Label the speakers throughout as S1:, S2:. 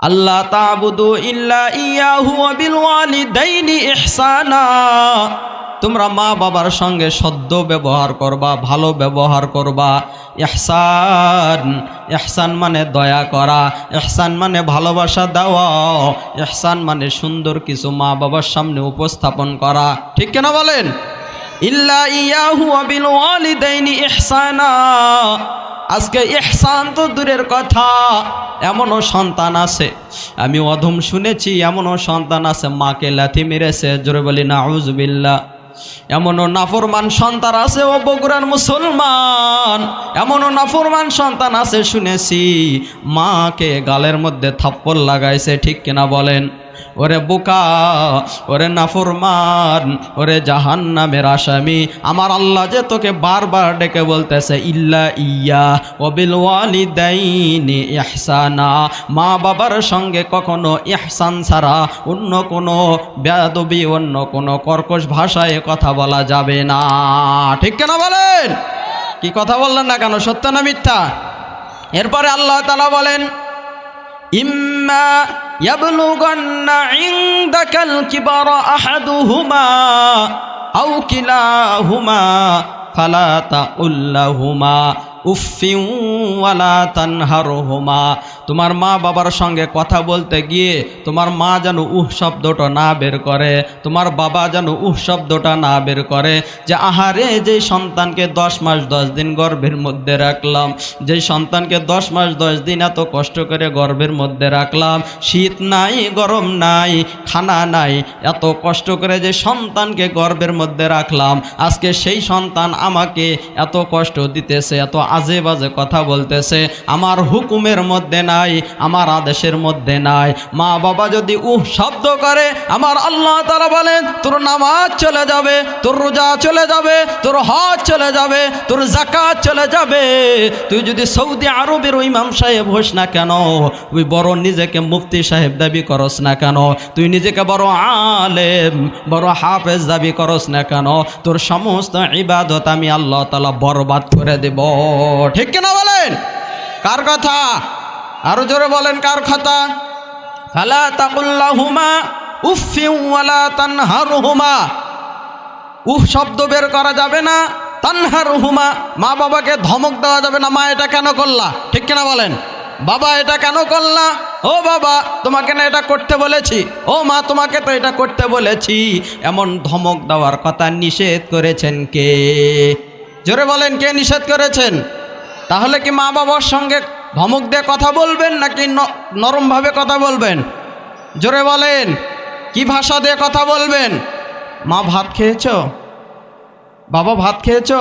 S1: আল্লাহ তাবুদু ইল্লা ইয়াহু বিল ইহসানা। তোমরা মা বাবার সঙ্গে সদ্য ব্যবহার করবা, ভালো ব্যবহার করবা। এহসান এহসান মানে দয়া করা এহসান মানে ভালোবাসা দেওয়া এহসান মানে সুন্দর কিছু মা বাবার সামনে উপস্থাপন করা। ঠিক কেনা বলেন? ইল্লা ইয়াহু বিল ওয়ালিদাইনি ইহসানা। আজকে ইহসান তো দূরের কথা। এমনও সন্তান আছে। আমি অধম শুনেছি, এমনও সন্তান আছে। মাকে লাথি মেরেছে, জোরে বলি না আউজবিল্লা এমনও নাফরমান সন্তান আছে, ও বগুড়ার মুসলমান। এমনও নাফরমান সন্তান আছে, শুনেছি। মাকে গালের মধ্যে থাপ্পড় লাগাইছে, ঠিক কিনা বলেন? ওরে বোকা, ওরে নাফরমান, ওরে জাহান নামের আসামি। আমার আল্লাহ যে তোকে বারবার ডেকে বলতেছে, ইল্লা ইয়া ওবিল ওয়ালিদাইনি ইহসানা। মা বাবার সঙ্গে কখনো ইহসান ছাড়া অন্য কোনো বেদবি অন্য কোনো কর্কশ ভাষায় কথা বলা যাবে না। ঠিক কেন বলেন? কি কথা বললেন না কেন? সত্য না মিথ্যা? এরপরে আল্লাহ তালা বলেন, ইম্মা يبلغن عندك الكبر أحدهما أو كلاهما فلا تقل لهما তোমার মা বাবার সঙ্গে কথা বলতে গিয়ে তোমার মা যেন উহ শব্দটা না বের করে, তোমার বাবা যেন উহ শব্দটা না বের করে, যে আহারে যে সন্তানকে দশ মাস দশ দিন গর্ভের মধ্যে রাখলাম যে সন্তানকে দশ মাস দশ দিন এত কষ্ট করে গর্ভের মধ্যে রাখলাম, শীত নাই, গরম নাই, খানা নাই, এত কষ্ট করে যে সন্তানকে গর্ভের মধ্যে রাখলাম, আজকে সেই সন্তান আমাকে এত কষ্ট দিতেছে, এত আজে বাজে কথা বলতেছে, আমার হুকুমের মধ্যে নাই, আমার আদেশের মধ্যে নাই। মা বাবা যদি উহ শব্দ করে, আমার আল্লাহ তারা বলেন, তোর নামাজ চলে যাবে, তোর রোজা চলে যাবে, তোর হজ চলে যাবে, তোর জাকাত চলে যাবে। তুই যদি সৌদি আরবের ইমাম সাহেব হোস না কেন ওই বড় নিজেকে মুফতি সাহেব দাবি করস না কেন, তুই নিজেকে বড় আলেম, বড় হাফেজ দাবি করস না কেন, তোর সমস্ত ইবাদত আমি আল্লাহ তালা বরবাদ করে দেব। ঠিক কিনা বলেন? কার কথা? আরও জোরে বলেন, কার কথা? ফালা তাকুল্লাহুমা উফিউ ওয়ালা তানহারুহুমা। উফ, শব্দ বের করা যাবে না। তানহার হুমা মা বাবাকে ধমক দেওয়া যাবে না। মা এটা কেন করলা? ঠিক কিনা বলেন? বাবা এটা কেন করলা? ও বাবা, তোমাকে না এটা করতে বলেছি। ও মা, তোমাকে তো এটা করতে বলেছি। এমন ধমক দেওয়ার কথা নিষেধ করেছেন কে? জোরে বলেন, কে নিষেধ করেছেন? তাহলে কি মা বাবার সঙ্গে ধমক দিয়ে কথা বলবেন নাকি নরমভাবে কথা বলবেন? জোরে বলেন, কি ভাষা দিয়ে কথা বলবেন? মা ভাত খেয়েছো? বাবা ভাত খেয়েছো?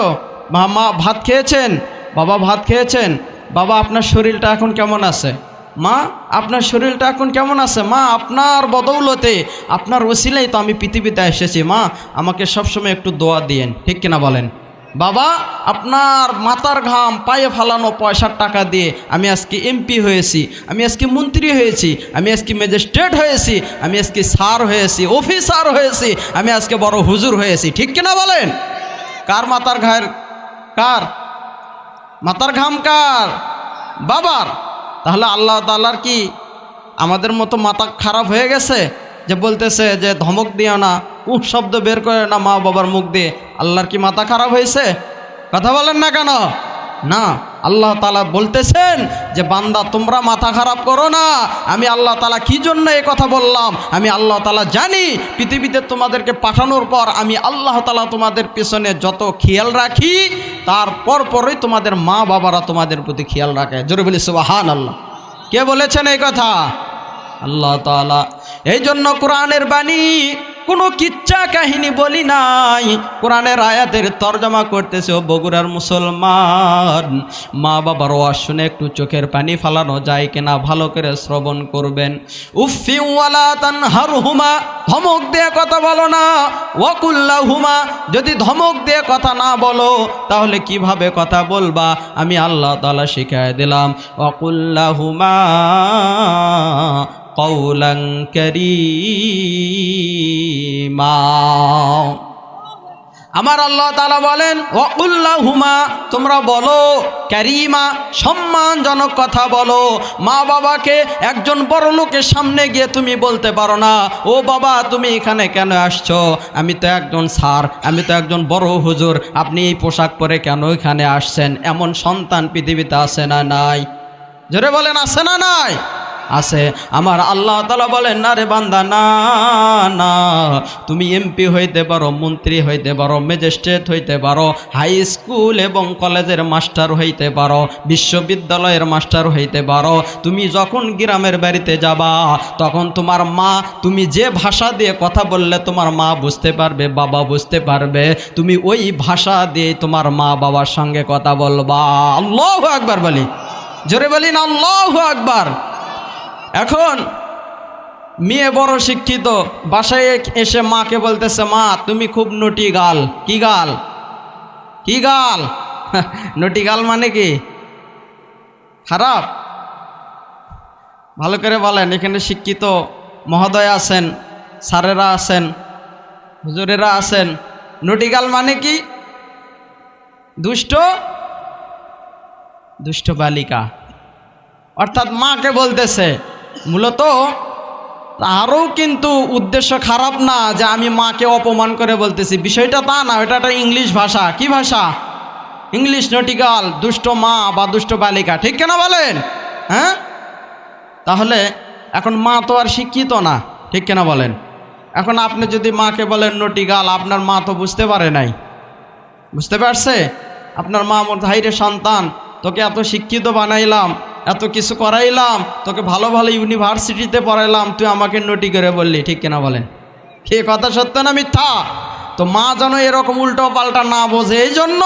S1: মা মা ভাত খেয়েছেন? বাবা ভাত খেয়েছেন? বাবা, আপনার শরীরটা এখন কেমন আছে? মা, আপনার শরীরটা এখন কেমন আছে? মা, আপনার বদৌলতে, আপনার ওসিলেই তো আমি পৃথিবীতে এসেছি। মা, আমাকে সবসময় একটু দোয়া দিয়েন, ঠিক কিনা বলেন? বাবা, আপনার মাথার ঘাম পায়ে ফালানো পয়সার টাকা দিয়ে আমি আজকে এমপি হয়েছি, আমি আজকে মন্ত্রী হয়েছি, আমি আজকে ম্যাজিস্ট্রেট হয়েছি, আমি আজকে স্যার হয়েছি, অফিসার হয়েছি, আমি আজকে বড় হুজুর হয়েছি। ঠিক কিনা বলেন? কার মাথার ঘায়ের, কার? মাথার ঘাম কার? বাবার। তাহলে আল্লাহ তাল্লার কি আমাদের মতো মাথা খারাপ হয়ে গেছে যে বলতেছে যে ধমক দিও না? উহ শব্দ বের করে না মা বাবার মুখ দিয়ে? আল্লাহর কি মাথা খারাপ হয়েছে? কথা বলেন না কেন? না, আল্লাহ তালা বলতেছেন যে, বান্দা, তোমরা মাথা খারাপ করো না। আমি আল্লাহ তালা কি জন্য এ কথা বললাম? আমি আল্লাহ তালা জানি, পৃথিবীতে তোমাদেরকে পাঠানোর পর আমি আল্লাহ তালা তোমাদের পেছনে যত খেয়াল রাখি তারপর পরই তোমাদের মা বাবারা তোমাদের প্রতি খেয়াল রাখে। জোরে বলি সুবাহান আল্লাহ কে বলেছেন এই কথা? আল্লাহ তালা এই জন্য কোরআনের বাণী কোনো কিচ্ছা কাহিনী বলি নাই। কোরআনের আয়াতের তর্জমা করতেছে, ও বগুড়ার মুসলমান, মা বাবার ওয়াজ শুনে একটু চোখের পানি ফালানো যায় কিনা, ভালো করে শ্রবণ করবেন। উফিওয়ালা তানহার হুমা ধমক দিয়ে কথা বলো না। ওয়াকুল্লা হুমা যদি ধমক দিয়ে কথা না বলো, তাহলে কীভাবে কথা বলবা? আমি আল্লাহ তালা শিখাই দিলাম। ওয়াকুল্লা হুমা কৌলং মা আমার আল্লাহ তালা বলেন ওকুল্লাহ হুমা তোমরা বলো ক্যারিমা সম্মানজনক কথা বলো। মা বাবাকে, একজন বড় লোকের সামনে গিয়ে তুমি বলতে পারো না, ও বাবা, তুমি এখানে কেন আসছ? আমি তো একজন স্যার, আমি তো একজন বড় হুজুর, আপনি এই পোশাক পরে কেন এখানে আসছেন? এমন সন্তান পৃথিবীতে আসে না নাই? জোরে বলেন আসে না নাই? আছে। আমার আল্লাহ তালা বলেন না রে বান্দা, না তুমি এমপি হইতে পারো, মন্ত্রী হইতে পারো, ম্যাজিস্ট্রেট হইতে পারো, হাই স্কুল এবং কলেজের মাস্টার হইতে পারো, বিশ্ববিদ্যালয়ের মাস্টার হইতে পারো। তুমি যখন গ্রামের বাড়িতে যাবা, তখন তোমার মা, তুমি যে ভাষা দিয়ে কথা বললে তোমার মা বুঝতে পারবে, বাবা বুঝতে পারবে। তুমি ওই ভাষা দিয়ে তোমার মা বাবার সঙ্গে কথা বলবা। আল্লাহ আকবার বলি। জোরে বলি না, আল্লাহ আকবার। এখন মেয়ে বড় শিক্ষিত, বাসায় এসে মাকে বলতেছে, মা, তুমি খুব নটি গাল। কি গাল? কি গাল? নটি গাল মানে কি? খারাপ? ভালো করে বলেন, এখানে শিক্ষিত মহোদয় আছেন, স্যারেরা আছেন, হুজুরেরা আছেন। নটিগাল মানে কি? দুষ্ট? দুষ্ট বালিকা। অর্থাৎ মাকে বলতেছে মূলত তারও কিন্তু উদ্দেশ্য খারাপ না যে আমি মাকে অপমান করে বলতেছি। বিষয়টা তা না, এটা একটা ইংলিশ ভাষা। কি ভাষা? ইংলিশ নটিকাল দুষ্ট মা বা দুষ্ট বালিকা। ঠিক কেনা বলেন? হ্যাঁ? তাহলে এখন মা তো আর শিক্ষিত না, ঠিক কেনা বলেন? এখন আপনি যদি মাকে বলেন নটিগাল, আপনার মা তো বুঝতে পারে নাই। বুঝতে পারছে? আপনার মা আমার ভাইরে সন্তান, তোকে এত শিক্ষিত বানাইলাম। এত কিছু করাইলাম, তোকে ভালো ভালো ইউনিভার্সিটিতে পড়াইলাম, তুই আমাকে নটি করে বললি, ঠিক কিনা বলেন? কে কথা সত্য না মিথ্যা? তো মা যেন এরকম উল্টো পাল্টা না বোঝে, এই জন্য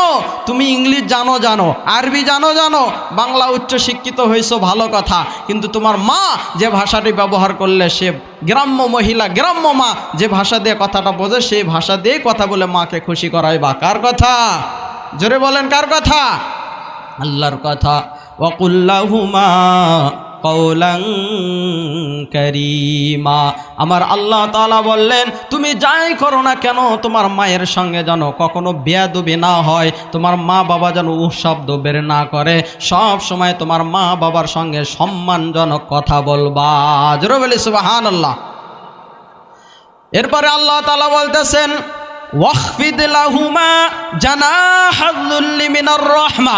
S1: তুমি ইংলিশ জানো জানো, আরবি জানো জানো, বাংলা উচ্চ শিক্ষিত হয়েছো ভালো কথা, কিন্তু তোমার মা যে ভাষাটি ব্যবহার করলে, সে গ্রাম্য মহিলা, গ্রাম্য মা যে ভাষা দিয়ে কথাটা বোঝে, সেই ভাষা দিয়ে কথা বলে মাকে খুশি করাই বা কার কথা? জোরে বলেন, কার কথা? আল্লাহর কথা। ওয়াকুল্লাহুমা কৌলং করিমা। আমার আল্লাহ তালা বললেন, তুমি যাই করো না কেন, তোমার মায়ের সঙ্গে যেন কখনো বেয়াদবি না হয়, তোমার মা বাবা যেন উৎশব্দ বের না করে, সব সময় তোমার মা বাবার সঙ্গে সম্মানজনক কথা বলবা। জোরে বলি সুবাহান আল্লাহ এরপরে আল্লাহ তালা বলতেছেন ওয়াকফিদ লাহুমা জানাহাল্লুল্লি মিনার রহমা।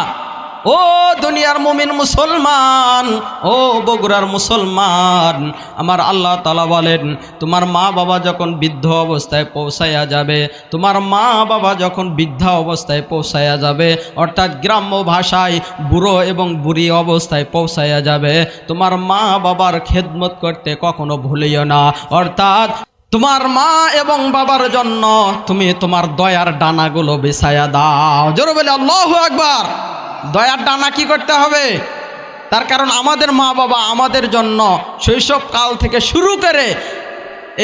S1: ও দুনিয়ার মুমিন মুসলমান, ও বগুড়ার মুসলমান, আমার আল্লাহ তালা বলেন, তোমার মা বাবা যখন বৃদ্ধ অবস্থায় পৌঁছাইয়া যাবে, তোমার মা বাবা যখন বৃদ্ধা অবস্থায় পৌঁছাইয়া যাবে, অর্থাৎ গ্রাম্য ভাষায় বুড়ো এবং বুড়ি অবস্থায় পৌঁছাইয়া যাবে, তোমার মা বাবার খেদমত করতে কখনো ভুলিও না। অর্থাৎ তোমার মা এবং বাবার জন্য তুমি তোমার দয়ার ডানাগুলো বিছায়া দাও। জোরে বলে আল্লাহ একবার দয়ার ডানা কি করতে হবে? তার কারণ আমাদের মা বাবা আমাদের জন্য শৈশব কাল থেকে শুরু করে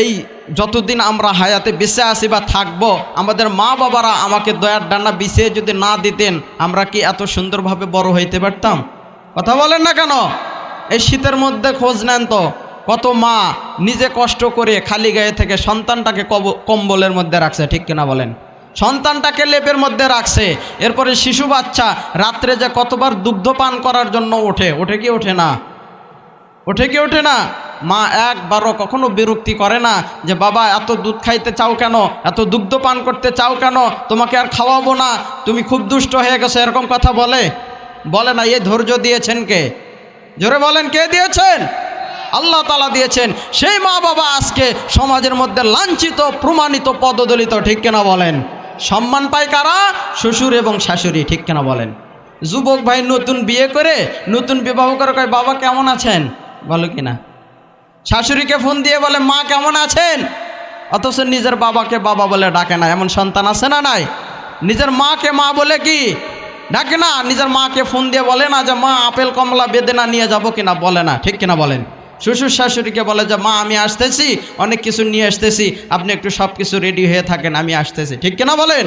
S1: এই যতদিন আমরা হায়াতে বেঁচে আসি বা থাকব, আমাদের মা বাবারা আমাকে দয়ার ডানা বিছিয়ে যদি না দিতেন, আমরা কি এত সুন্দরভাবে বড় হইতে পারতাম? কথা বলেন না কেন? এই শীতের মধ্যে খোঁজ নেন তো, কত মা নিজে কষ্ট করে খালি গায়ে থেকে সন্তানটাকে কম্বলের মধ্যে রাখছে, ঠিক কিনা বলেন? সন্তানটাকে লেপের মধ্যে রাখছে। এরপরে শিশু বাচ্চা রাত্রে যে কতবার দুগ্ধ পান করার জন্য ওঠে ওঠে কি ওঠে না? ওঠে কি ওঠে না? মা একবারও কখনো বিরক্তি করে না যে, বাবা, এত দুধ খাইতে চাও কেন? এত দুগ্ধ পান করতে চাও কেন? তোমাকে আর খাওয়াবো না। তুমি খুব দুষ্ট হয়ে গেছো। এরকম কথা বলে। বলে না এই ধৈর্য দিয়েছেন কে? জোরে বলেন, কে দিয়েছেন? আল্লাহ তালা দিয়েছেন। সেই মা বাবা আজকে সমাজের মধ্যে লাঞ্ছিত, প্রমাণিত, পদদলিত, ঠিক কেনা বলেন? সম্মান পায় কারা? শ্বশুর এবং শাশুড়ি, ঠিক কেনা বলেন? যুবক ভাই নতুন বিয়ে করে, নতুন বিবাহ করে কয়, বাবা কেমন আছেন? বলো কিনা শাশুড়িকে ফোন দিয়ে বলে, মা কেমন আছেন? অথচ নিজের বাবাকে বাবা বলে ডাকে না, এমন সন্তান আছে না নাই? নিজের মাকে মা বলে কি? ডাকে না? নিজের মাকে ফোন দিয়ে বলে না যে, মা, আপেল, কমলা বেদেনা নিয়ে যাব কিনা? বলে না, ঠিক কিনা বলেন? শ্বশুর শাশুড়িকে বলে যে, মা, আমি আসতেছি, অনেক কিছু নিয়ে আসতেছি, আপনি একটু সব কিছু রেডি হয়ে থাকেন, আমি আসতেছি। ঠিক কিনা বলেন?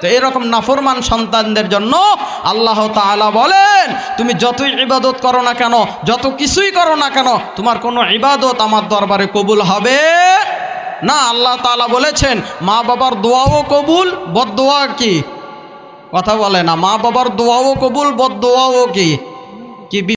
S1: তো এরকম নাফরমান সন্তানদের জন্য আল্লাহ তালা বলেন, তুমি যতই ইবাদত করো না কেন, যত কিছুই করো না কেন, তোমার কোনো ইবাদত আমার দরবারে কবুল হবে না। আল্লাহ তাআলা বলেছেন, মা বাবার দোয়াও কবুল বদোয়া কি? কথা বলে না, মা বাবার দোয়াও কবুল বদোয়াও কি? কি